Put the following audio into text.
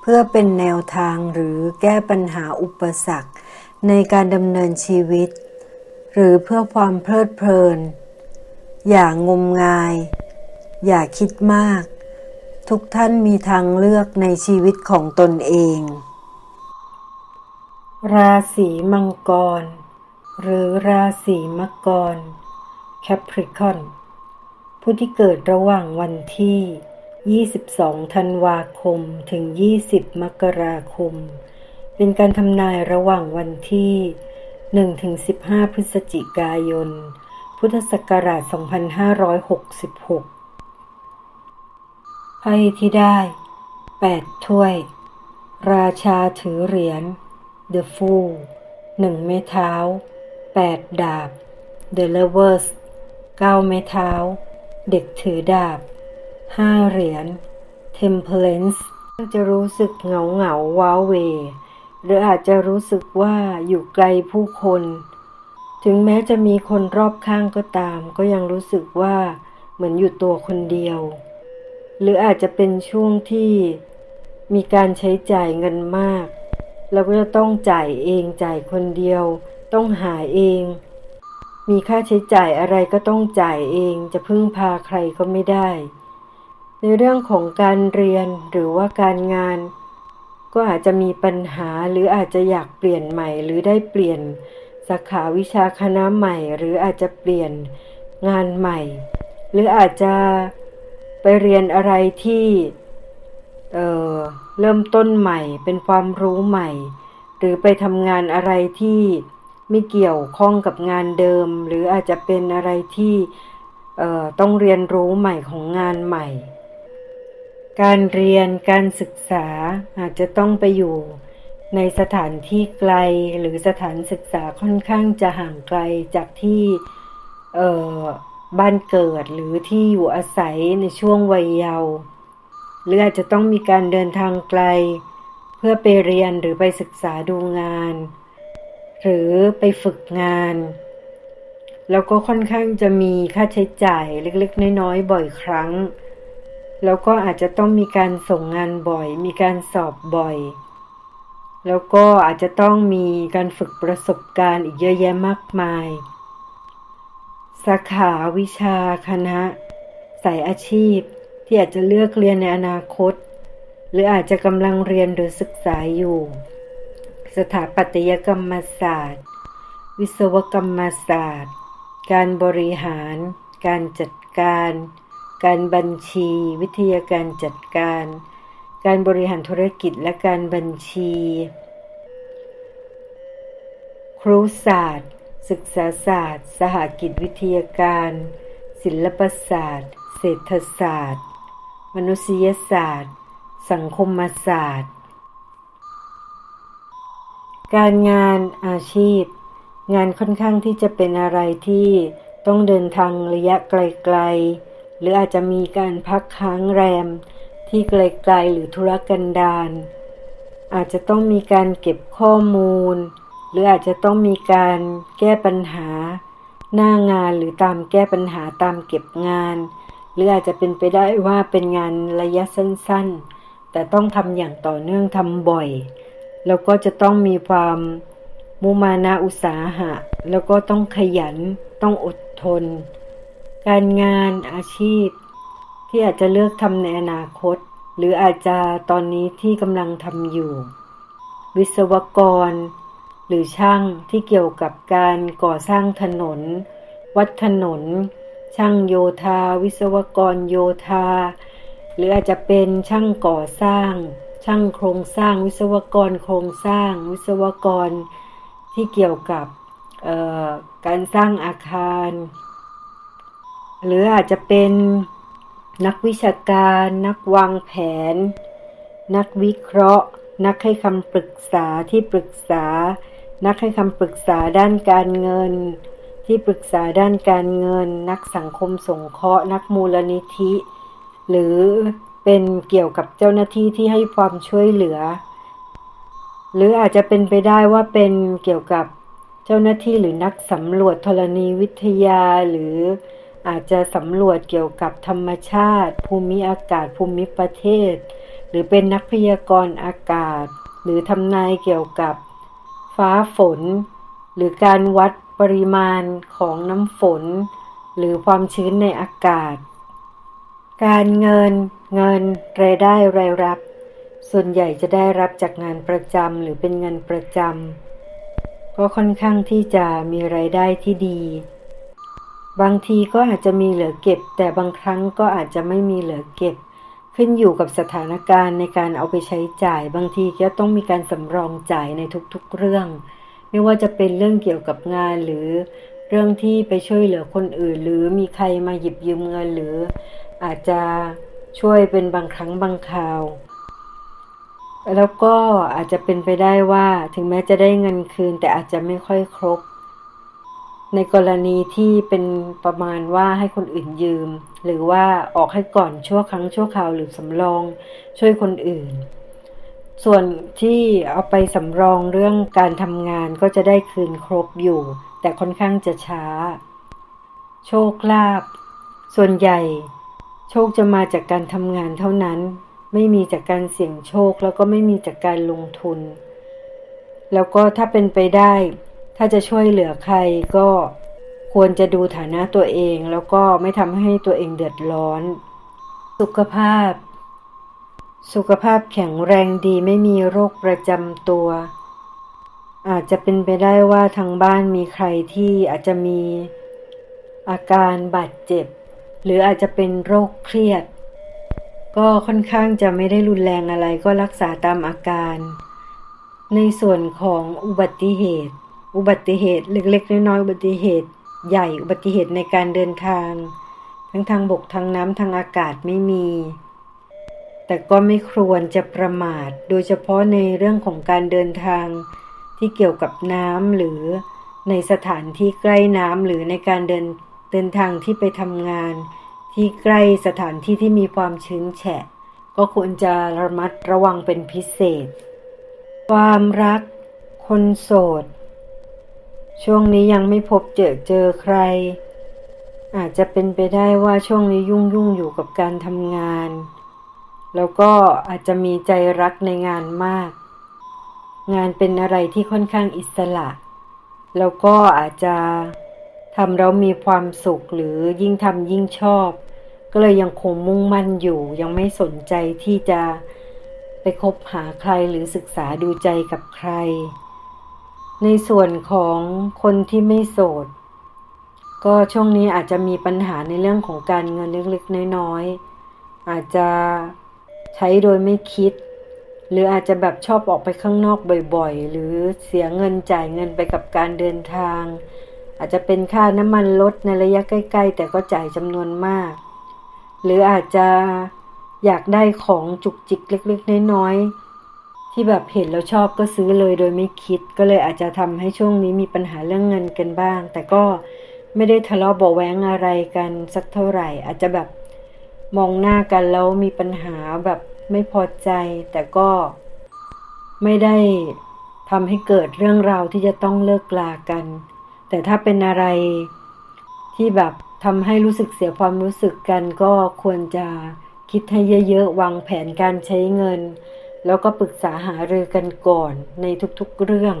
เพื่อเป็นแนวทางหรือแก้ปัญหาอุปสรรค ในการดำเนินชีวิต หรือเพื่อความเพลิดเพลิน อย่างงมงาย อย่าคิดมาก ทุกท่านมีทางเลือกในชีวิตของตนเอง ราศีมังกร หรือราศีมกร แคปริคอนผู้ที่เกิดระหว่างวันที่ 22 ธันวาคมถึง 20 มกราคม เป็นการทำนายระหว่างวันที่ 1 ถึง 15 พฤศจิกายน พุทธศักราช 2566 ไพ่ที่ได้ 8 ถ้วย ราชาถือเหรียญ The Fool 1 ไม้เท้า 8 ดาบ The Lovers 9 ไม้เท้า เด็กถือดาบ 5เหรียญ Temperance จะรู้สึกเหงาเหงาว้าเว หรืออาจจะรู้สึกว่าอยู่ไกลผู้คน ถึงแม้จะมีคนรอบข้างก็ตาม ก็ยังรู้สึกว่าเหมือนอยู่ตัวคนเดียว หรืออาจจะเป็นช่วงที่มีการใช้จ่ายเงินมากเราก็จะต้องจ่ายเองจ่ายคนเดียว ต้องหาเอง มีค่าใช้จ่ายอะไรก็ต้องจ่ายเองจะพึ่งพาใครก็ไม่ได้ ในเรื่องของการเรียนหรือว่าการงาน ก็อาจจะมีปัญหาหรืออาจจะอยากเปลี่ยนใหม่ หรือได้เปลี่ยนสาขาวิชาคณะใหม่ หรืออาจจะเปลี่ยนงานใหม่ หรืออาจจะไปเรียนอะไรที่เออเริ่มต้นใหม่ เป็นความรู้ใหม่ หรือไปทำงานอะไรที่ไม่เกี่ยวข้องกับงานเดิม หรืออาจจะเป็นอะไรที่เออต้องเรียนรู้ใหม่ของงานใหม่ การเรียนการศึกษาอาจจะต้องไปอยู่ในสถานที่ไกลหรือสถานศึกษาค่อนข้างจะห่างไกลจากที่เออบ้านเกิดหรือที่อยู่อาศัยในช่วงวัยเยาว์หรืออาจจะต้องมีการเดินทางไกล เพื่อไปเรียนหรือไปศึกษาดูงาน หรือไปฝึกงาน แล้วก็ค่อนข้างจะมีค่าใช้จ่ายเล็กๆ น้อยๆบ่อยครั้ง แล้วก็อาจจะต้องมีการส่งงานบ่อย มีการสอบบ่อย แล้วก็อาจจะต้องมีการฝึกประสบการณ์อีกเยอะแยะมากมาย สาขาวิชาคณะ สายอาชีพ ที่อาจจะเลือกเรียนในอนาคต หรืออาจจะกำลังเรียนหรือศึกษาอยู่ สถาปัตยกรรมศาสตร์ วิศวกรรมศาสตร์ การบริหาร การจัดการ การบัญชี วิทยาการจัดการ การบริหารธุรกิจและการบัญชี ครุศาสตร์ ศึกษาศาสตร์ สหกิจวิทยาการ ศิลปศาสตร์ เศรษฐศาสตร์ มนุษยศาสตร์ สังคมศาสตร์ การงานอาชีพ งานค่อนข้างที่จะเป็นอะไรที่ต้องเดินทางระยะไกลๆ หรืออาจจะมีการพักค้างแรมที่ไกลๆหรือธุรกันดารอาจจะต้องมีการเก็บข้อมูล หรืออาจจะต้องมีการแก้ปัญหา หน้างานหรือตามแก้ปัญหาตามเก็บงาน หรืออาจจะเป็นไปได้ว่าเป็นงานระยะสั้นๆ แต่ต้องทำอย่างต่อเนื่องทำบ่อย แล้วก็จะต้องมีความมุมานะอุตสาหะ แล้วก็ต้องขยันต้องอดทน การงานอาชีพ ที่อาจจะเลือกทำในอนาคต หรืออาจจะตอนนี้ที่กำลังทำอยู่ วิศวกร หรือช่างที่เกี่ยวกับการก่อสร้างถนน วัดถนน ช่างโยธา วิศวกรโยธา หรืออาจจะเป็นช่างก่อสร้าง ช่างโครงสร้าง วิศวกรโครงสร้าง วิศวกรที่เกี่ยวกับการสร้างอาคาร หรืออาจจะเป็นนักวิชาการ นักวางแผน นักวิเคราะห์ นักให้คำปรึกษาที่ปรึกษา นักให้คำปรึกษาด้านการเงิน ที่ปรึกษาด้านการเงิน นักสังคมสงเคราะห์ นักมูลนิธิ หรือเป็นเกี่ยวกับเจ้าหน้าที่ที่ให้ความช่วยเหลือ หรืออาจจะเป็นไปได้ว่าเป็นเกี่ยวกับเจ้าหน้าที่หรือนักสำรวจธรณีวิทยาหรือ อาจจะสำรวจเกี่ยวกับธรรมชาติ ภูมิอากาศ ภูมิประเทศ หรือเป็นนักพยากรณ์อากาศ หรือทำนายเกี่ยวกับฟ้าฝน หรือการวัดปริมาณของน้ำฝน หรือความชื้นในอากาศ การเงิน เงินรายได้รายรับ ส่วนใหญ่จะได้รับจากงานประจำหรือเป็นเงินประจำก็ค่อนข้างที่จะมีรายได้ที่ดี บางทีก็อาจจะมีเหลือเก็บ แต่บางครั้งก็อาจจะไม่มีเหลือเก็บ ขึ้นอยู่กับสถานการณ์ในการเอาไปใช้จ่าย บางทีก็ต้องมีการสำรองจ่ายในทุกๆเรื่อง ไม่ว่าจะเป็นเรื่องเกี่ยวกับงานหรือเรื่องที่ไปช่วยเหลือคนอื่น หรือมีใครมาหยิบยืมเงินหรือ อาจจะช่วยเป็นบางครั้งบางคราว แล้วก็อาจจะเป็นไปได้ว่าถึงแม้จะได้เงินคืนแต่อาจจะไม่ค่อยครบ ในกรณีที่เป็นประมาณว่าให้คนอื่นยืม หรือว่าออกให้ก่อนชั่วครั้งชั่วคราวหรือสำรองช่วยคนอื่น ส่วนที่เอาไปสำรองเรื่องการทำงานก็จะได้คืนครบอยู่ แต่ค่อนข้างจะช้า โชคลาภส่วนใหญ่ โชคจะมาจากการทำงานเท่านั้น ไม่มีจากการเสี่ยงโชคแล้วก็ไม่มีจากการลงทุน แล้วก็ถ้าเป็นไปได้ ถ้าจะช่วยเหลือใครก็ควรจะดูฐานะตัวเอง แล้วก็ไม่ทำให้ตัวเองเดือดร้อน สุขภาพ สุขภาพแข็งแรงดีไม่มีโรคประจำตัว อาจจะเป็นไปได้ว่าทางบ้านมีใครที่อาจจะมีอาการบาดเจ็บ หรืออาจจะเป็นโรคเครียด ก็ค่อนข้างจะไม่ได้รุนแรงอะไรก็รักษาตามอาการ ในส่วนของอุบัติเหตุ อุบัติเหตุเล็กๆน้อยๆอุบัติเหตุ ใหญ่อุบัติเหตุในการเดินทาง ทั้งทางบกทางน้ำทางอากาศไม่มี แต่ก็ไม่ควรจะประมาท โดยเฉพาะในเรื่องของการเดินทางที่เกี่ยวกับน้ำหรือในสถานที่ใกล้น้ำหรือในการเดินเดินทางที่ไปทำงาน ที่ใกล้สถานที่ที่มีความชื้นแฉะ ก็ควรจะระมัดระวังเป็นพิเศษ ความรัก คนโสด ช่วงนี้ยังไม่พบเจอเจอใคร อาจจะเป็นไปได้ว่าช่วงนี้ยุ่งยุ่งอยู่กับการทำงาน แล้วก็อาจจะมีใจรักในงานมาก งานเป็นอะไรที่ค่อนข้างอิสระ แล้วก็อาจจะทำเรามีความสุขหรือยิ่งทำยิ่งชอบ ก็เลยยังคงมุ่งมั่นอยู่ ยังไม่สนใจที่จะไปคบหาใครหรือศึกษาดูใจกับใคร ในส่วนของคนที่ไม่โสด ก็ช่วงนี้อาจจะมีปัญหาในเรื่องของการเงินเล็กๆน้อยๆอาจจะใช้โดยไม่คิด หรืออาจจะแบบชอบออกไปข้างนอกบ่อยๆ หรือเสียเงินจ่ายเงินไปกับการเดินทาง อาจจะเป็นค่าน้ำมันลดในระยะใกล้ ๆ แต่ก็จ่ายจำนวนมาก หรืออาจจะอยากได้ของจุกจิกเล็กๆน้อยๆ ที่แบบเห็นแล้วชอบก็ซื้อเลยโดยไม่คิด ก็เลยอาจจะทำให้ช่วงนี้มีปัญหาเรื่องเงินกันบ้าง แต่ก็ไม่ได้ทะเลาะเบาะแวงอะไรกันสักเท่าไหร่ อาจจะแบบมองหน้ากันแล้วมีปัญหาแบบไม่พอใจ แต่ก็ไม่ได้ทำให้เกิดเรื่องราวที่จะต้องเลิกลากัน แต่ถ้าเป็นอะไรที่แบบทำให้รู้สึกเสียความรู้สึกกันก็ควรจะคิดให้เยอะๆวางแผนการใช้เงิน แล้วก็ปรึกษาหารือกันก่อนในทุกๆเรื่อง